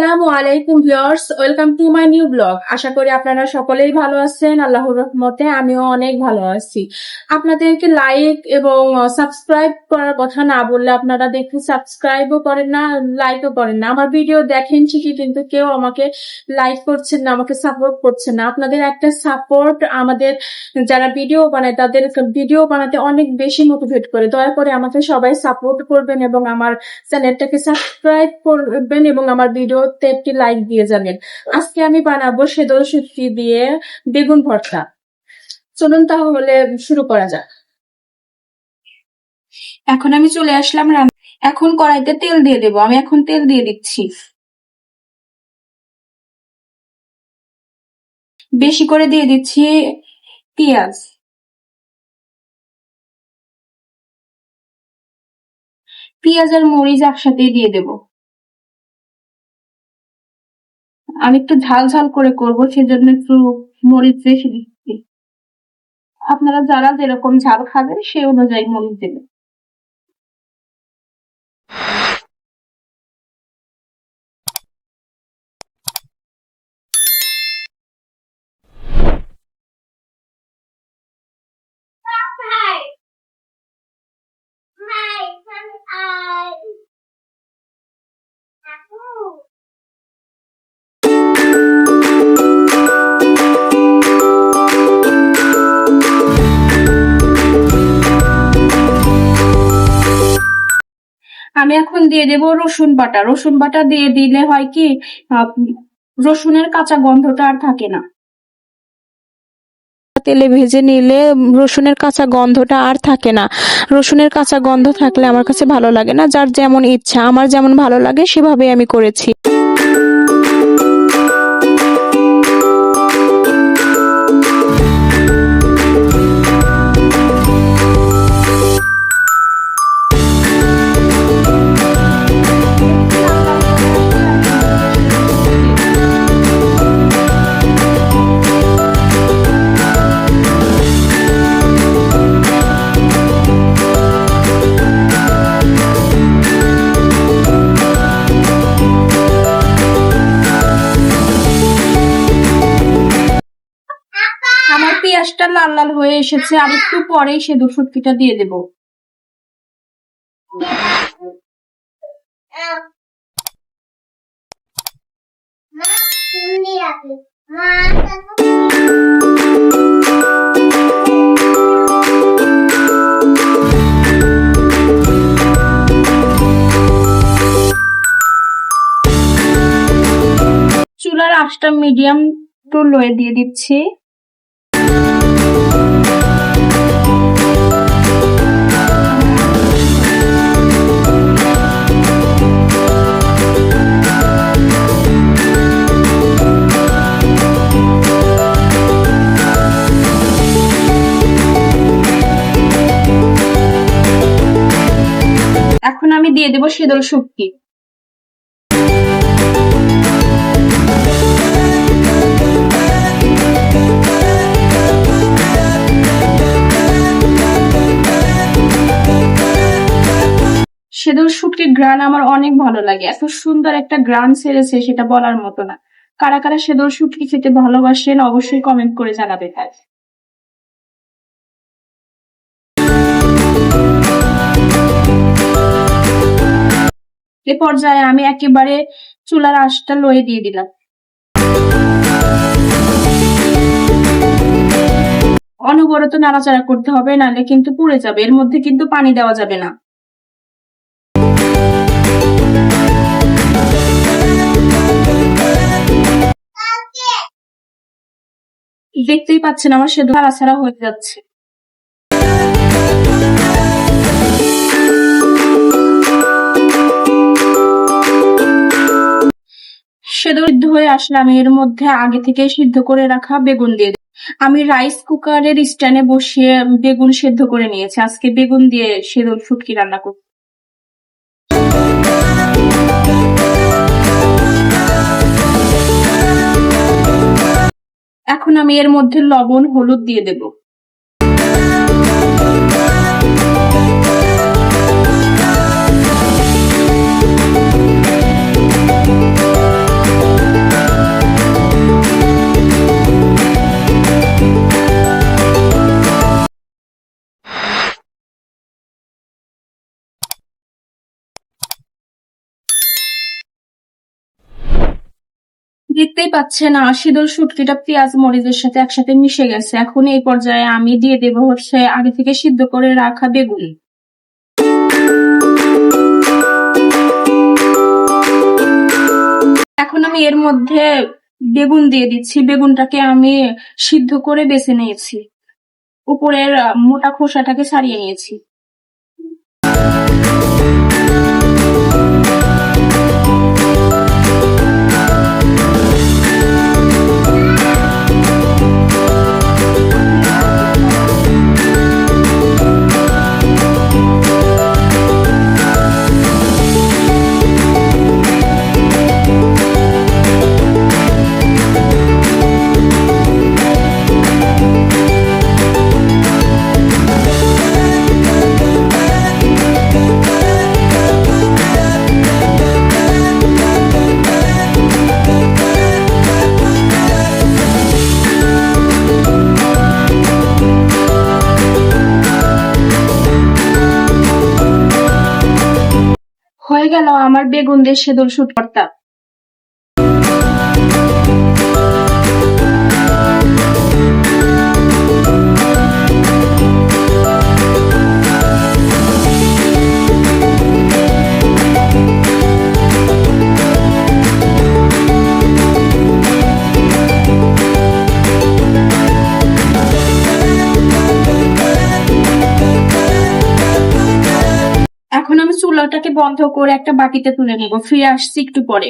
আসসালামু আলাইকুম viewers, welcome to my new blog. আশা করি আপনারা সকলেই ভালো আছেন, আল্লাহর রহমতে আমিও অনেক ভালো আছি। আপনাদেরকে লাইক এবং সাবস্ক্রাইব করার কথা না বললে আপনারা দেখে সাবস্ক্রাইবও করেন না লাইকও করেন না। আমার ভিডিও দেখেন ঠিকই, কিন্তু কেউ আমাকে লাইক করছেন না, আমাকে সাপোর্ট করছেন না। আপনাদের একটা সাপোর্ট আমাদের যারা ভিডিও বানায়, তাদের ভিডিও বানাতে অনেক বেশি মোটিভেট করে। দয়া করে আমাকে সবাই সাপোর্ট করবেন এবং আমার চ্যানেলটাকে সাবস্ক্রাইব করবেন এবং আমার ভিডিওতে একটি লাইক দিয়ে যাবেন আজকে আমি বানাবো সেদল সুটকি দিয়ে বেগুন ভর্তা। চলুন তাহলে শুরু করা যাক। এখন আমি চলে আসলাম এখন কড়াইতে তেল দিয়ে দেবো। আমি এখন তেল দিয়ে দিচ্ছি। বেশি করে দিয়ে দিচ্ছি পেঁয়াজ। পেঁয়াজ আর মরিচ একসাথে দিয়ে দেব। আমি একটু ঝাল ঝাল করে করব সেজন্য একটু মরিচ বেশি দিচ্ছি আপনারা যারা যেরকম ঝাল খাবেন সেই অনুযায়ী মরিচ দেবেন আমি এখন দিয়ে দেব রসুন বাটা। রসুন বাটা দিয়ে দিলে হয় কি রসুনের কাঁচা গন্ধটা আর থাকে না। তেলে ভেজে নিলে রসুনের কাঁচা গন্ধটা আর থাকে না। রসুনের কাঁচা গন্ধ থাকলে আমার কাছে ভালো লাগে না। যার যেমন ইচ্ছা, আমার যেমন ভালো লাগে সেভাবে আমি করেছি। আমার লাল লাল হয়ে এসেছে, আর একটু পরেই সেদু শুটকিটা দিয়ে দেব। চুলার আঁচটা মিডিয়াম টু লোয়ে দিয়ে দিচ্ছি। আমি দিয়ে দেবো শীতল শুটকি। সেদল শুটকির গ্রান আমার অনেক ভালো লাগে। এত সুন্দর একটা গ্রান ছেড়েছে সেটা বলার মতো না। কারা কারা সেদল শুটকি খেতে ভালোবাসেন অবশ্যই কমেন্ট করে জানাবে তাই এ পর্যায়ে আমি একেবারে চুলার আঁচটা লয়ে দিয়ে দিলাম। অনবরত নাড়াচাড়া করতে হবে, নাহলে কিন্তু পুড়ে যাবে, এর মধ্যে কিন্তু পানি দেওয়া যাবে না। দেখতেই পাচ্ছেন আমার সেদ্ধ ছাড়া হয়ে যাচ্ছে। সেদ্ধ হয়ে আসলে আমি এর মধ্যে আগে থেকে সিদ্ধ করে রাখা বেগুন দিয়ে আমি রাইস কুকারের স্ট্যান্ডে বসিয়ে বেগুন সেদ্ধ করে নিয়েছি। আজকে বেগুন দিয়ে সেদ্ধ ফুটকি রান্না করব। এখন আমি এর মধ্যে লবণ, হলুদ দিয়ে দেব। দেখতেই পাচ্ছেন শীতল শুটকিটা পেঁয়াজ মরিচের সাথে একসাথে মিশে গেছে। এখন এই পর্যায়ে আমি দিয়ে দেব হচ্ছে আগে থেকে সিদ্ধ করে রাখা বেগুন। এখন আমি এর মধ্যে বেগুন দিয়ে দিচ্ছি। বেগুনটাকে আমি সিদ্ধ করে বেছে নিয়েছি। উপরের মোটা খোসাটাকে ছাড়িয়ে নিয়েছি। গেল আমার বেগুন দিয়ে সেদুল শুট ভর্তা চুলাটাকে বন্ধ করে একটা বাটিতে তুলে নেব। ফিরে আসছি একটু পরে।